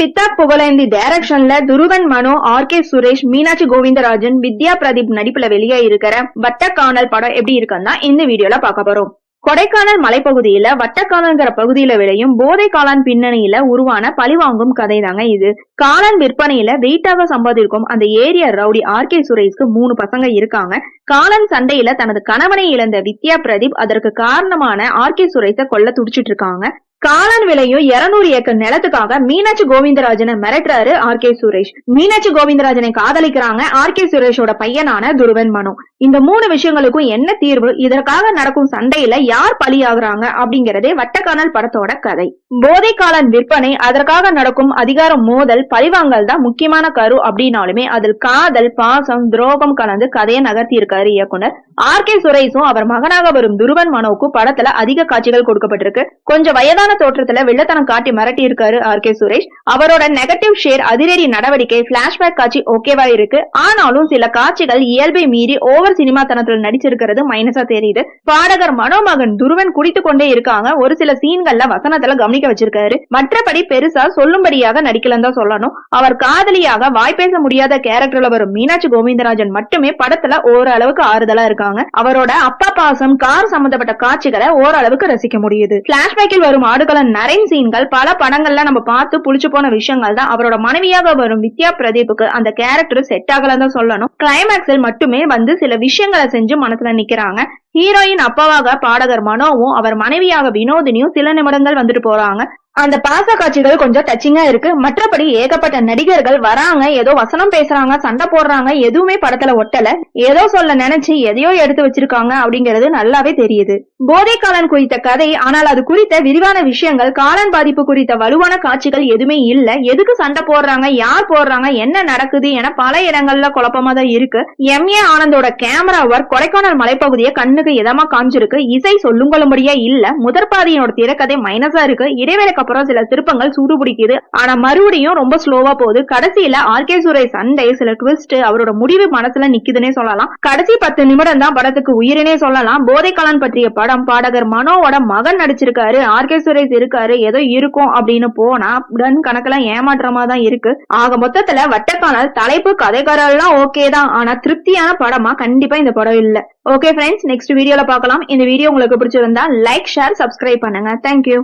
பித்தா புகழேந்தி டைரக்ஷன்ல Dhruvan Mano R K Suresh Meenakshi Govindarajan Vidya Pradeep நடிப்புல வெளியே இருக்கிற வட்டக்கானல் படம் எப்படி இருக்குன்னா இந்த வீடியோல பார்க்க போறோம். கொடைக்கானல் மலைப்பகுதியில வட்டக்கானல்ங்கிற பகுதியில விளையும் போதை காளான் பின்னணியில உருவான பழிவாங்கும் கதை தாங்க இது. காளான் விற்பனையில வெயிட்டாக சம்பாதிக்கும் அந்த ஏரியா ரவுடி ஆர் கே சுரேஷ்க்கு மூணு பசங்க இருக்காங்க. காளான் சண்டையில தனது கணவனை இழந்த வித்யா பிரதீப் அதற்கு காரணமான ஆர் கே சுரேஷ கொல்ல துடிச்சிட்டு இருக்காங்க. காளான் விலையும் இருநூறு ஏக்கர் நிலத்துக்காக மீனாட்சி கோவிந்தராஜனை மிரட்டுறாரு ஆர் கே சுரேஷ். மீனாட்சி கோவிந்தராஜனை காதலிக்கிறாங்க ஆர் கே சுரேஷோட பையனான துருவன் மனு. இந்த மூணு விஷயங்களுக்கும் என்ன தீர்வு? இதற்காக நடக்கும் சண்டையில யார் பலியாகிறாங்க அப்படிங்கறதே வட்டக்கானல் படத்தோட கதை. போதை காளான் விற்பனை அதற்காக நடக்கும் அதிகார மோதல் பழிவாங்கல் தான் முக்கியமான கரு அப்படின்னாலுமே அதில் காதல் பாசம் துரோகம் கலந்து கதையை நகர்த்தி இருக்காரு இயக்குனர். ஆர் கே சுரேஷும் அவர் மகனாக வரும் துருவன் மனோவுக்கும் படத்துல அதிக காட்சிகள் கொடுக்கப்பட்டிருக்கு. கொஞ்சம் வயதான தோற்றத்துல வெள்ளத்தனம் காட்டி மிரட்டி இருக்காரு ஆர் கே சுரேஷ். அவரோட நெகட்டிவ் ஷேர் அதிரடி நடவடிக்கை பிளாஷ்பேக் காட்சி ஓகேவா இருக்கு. ஆனாலும் சில காட்சிகள் இயல்பை மீறி ஓவர் சினிமா தனத்துல நடிச்சிருக்கிறது மைனஸா தெரியுது. பாடகர் மனோமகன் துருவன் குடித்து கொண்டே இருக்காங்க. ஒரு சில சீன்கள்ல வசனத்துல கவனிக்க வச்சிருக்காரு. மற்றபடி பெருசா சொல்லும்படியாக நடிக்கலன்னு தான் சொல்லணும். அவர் காதலியாக வாய் பேச முடியாத கேரக்டர்ல வரும் மீனாட்சி கோவிந்தராஜன் மட்டுமே படத்துல ஓரளவுக்கு ஆறுதலா இருக்காங்க. அவரோட அப்பா பாசம் கார் சம்பந்தப்பட்ட காட்சிகளை ஓரளவுக்கு ரசிக்க முடியுது. பிளாஷ்பேக்கில் வரும் ஆடுகளம் நரேன் சீன்கள் பல படங்கள்ல நம்ம பார்த்து புளிச்சு போன விஷயங்கள் தான். அவரோட மனைவியாக வரும் வித்யா பிரதீப்புக்கு அந்த கேரக்டர் செட் ஆகலன்னு தான் சொல்லணும். கிளைமேக்ஸில் மட்டுமே வந்து சில விஷயங்களை செஞ்சு மனசுல நிக்கிறாங்க. ஹீரோயின் அப்பாவாக பாடகர் மனோவும் அவர் மனைவியாக வினோதினியும் சில நிமிடங்கள் வந்துட்டு போறாங்க. அந்த பாச காட்சிகள் கொஞ்சம் டச்சிங்கா இருக்கு. மற்றபடி ஏகப்பட்ட நடிகர்கள் வராங்க. ஏதோ வசனம் பேசுறாங்க சண்டை போடுறாங்க. எதுவுமே படத்துல ஒட்டல. ஏதோ சொல்ல நினைச்சு எதையோ எடுத்து வச்சிருக்காங்க அப்படிங்கிறது நல்லாவே தெரியுது. போதை காலன் குறித்த கதை ஆனால் அது குறித்த விரிவான விஷயங்கள் காலன் பாதிப்பு குறித்த வலுவான காட்சிகள் எதுவுமே இல்ல. எதுக்கு சண்டை போடுறாங்க யார் போடுறாங்க என்ன நடக்குது என பல இடங்கள்ல குழப்பமா தான் இருக்கு. எம் ஏ ஆனந்தோட கேமரா ஒர்க் கொடைக்கானல் மலைப்பகுதியை கண்ணுக்கு இதமா காஞ்சிருக்கு இசை சொல்லுங்களும்படியா இல்ல. முதற்பாதியோட திரைக்கதை மைனஸா இருக்கு. இடைவேளை அப்புறம் சில திருப்பங்கள் சூடுபிடிக்குது ஆனா மறுபடியும் ரொம்ப ஸ்லோவா போகுது. கடைசியில ஆர்கே சுரேஷ் சண்டை சில ட்விஸ்ட் அவரோட முடிவு மனசுல நிக்குதுன்னே சொல்லலாம். கடைசி பத்து நிமிடம் தான் படத்துக்கு உயிரினே சொல்லலாம். போதைக்காலன் பற்றிய படம் பாடகர் மனோவோட மகன் நடிச்சிருக்காரு. ஆர்கே சுரேஷ் இருக்காரு ஏதோ இருக்கும் அப்படின்னு போனா டன் கணக்குல ஏமாற்றமா தான் இருக்கு. ஆக மொத்தத்துல வட்டக்கானல் தலைப்பு கதைக்காரெல்லாம் ஓகே தான். ஆனா திருப்தியான படமா கண்டிப்பா இந்த படம் இல்ல. ஓகே ஃப்ரெண்ட்ஸ் நெக்ஸ்ட் வீடியோல பார்க்கலாம். இந்த வீடியோ உங்களுக்கு பிடிச்சிருந்தா லைக் ஷேர் சப்ஸ்கிரைப் பண்ணுங்க. Thank you